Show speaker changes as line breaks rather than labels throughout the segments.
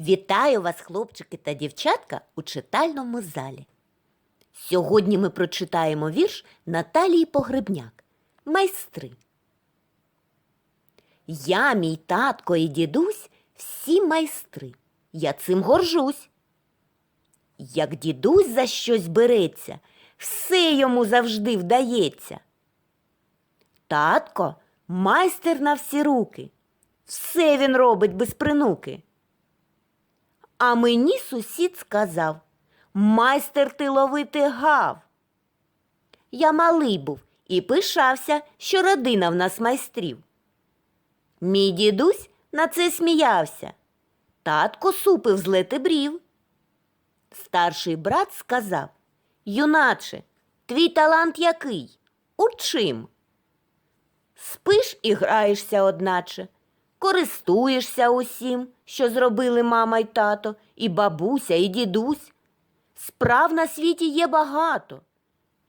Вітаю вас, хлопчики та дівчатка, у читальному залі. Сьогодні ми прочитаємо вірш Наталії Погребняк Майстри. Я, мій татко і дідусь всі майстри. Я цим горжусь. Як дідусь за щось береться, все йому завжди вдається. Татко майстер на всі руки. Все він робить без принуки. А мені сусід сказав майстер ти ловити гав. Я малий був і пишався, що родина в нас майстрів. Мій дідусь на це сміявся. Татко супив з лети брів. Старший брат сказав Юначе, твій талант який? У чим? Спиш і граєшся одначе, користуєшся усім, що зробили мама й тато, і бабуся, і дідусь. Справ на світі є багато.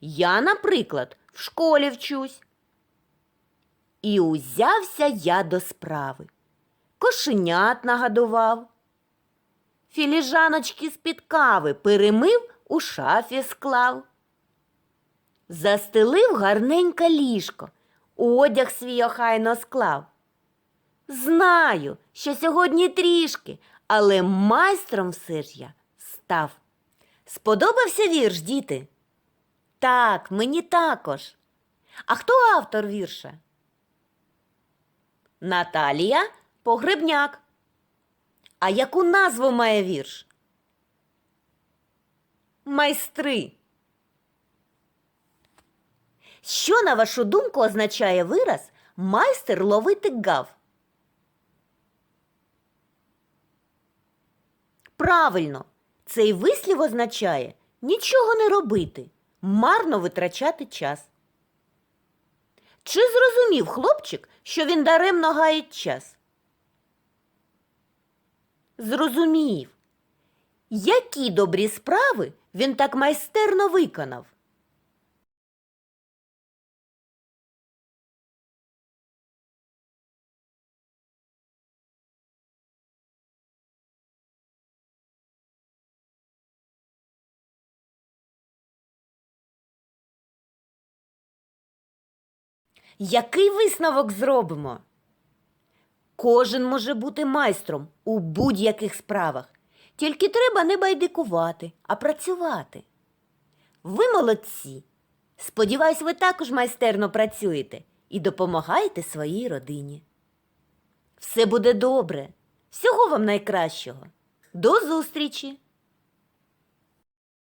Я, наприклад, в школі вчусь. І узявся я до справи. Кошенят нагадував. Філіжаночки з-під кави перемив, у шафі склав. Застелив гарненьке ліжко, одяг свій охайно склав. Знаю, що сьогодні трішки, але майстром все ж я став. Сподобався вірш, діти? Так, мені також. А хто автор вірша? Наталія Погребняк. А яку назву має вірш? Майстри. Що, на вашу думку, означає вираз майстер ловити гав? Правильно, цей вислів означає нічого не робити, марно витрачати час. Чи зрозумів хлопчик, що він даремно гаїть час? Зрозумів. Які добрі справи він так майстерно виконав? Який висновок зробимо? Кожен може бути майстром у будь-яких справах. Тільки треба не байдикувати, а працювати. Ви молодці. Сподіваюсь, ви також майстерно працюєте і допомагаєте своїй родині. Все буде добре. Всього вам найкращого. До зустрічі!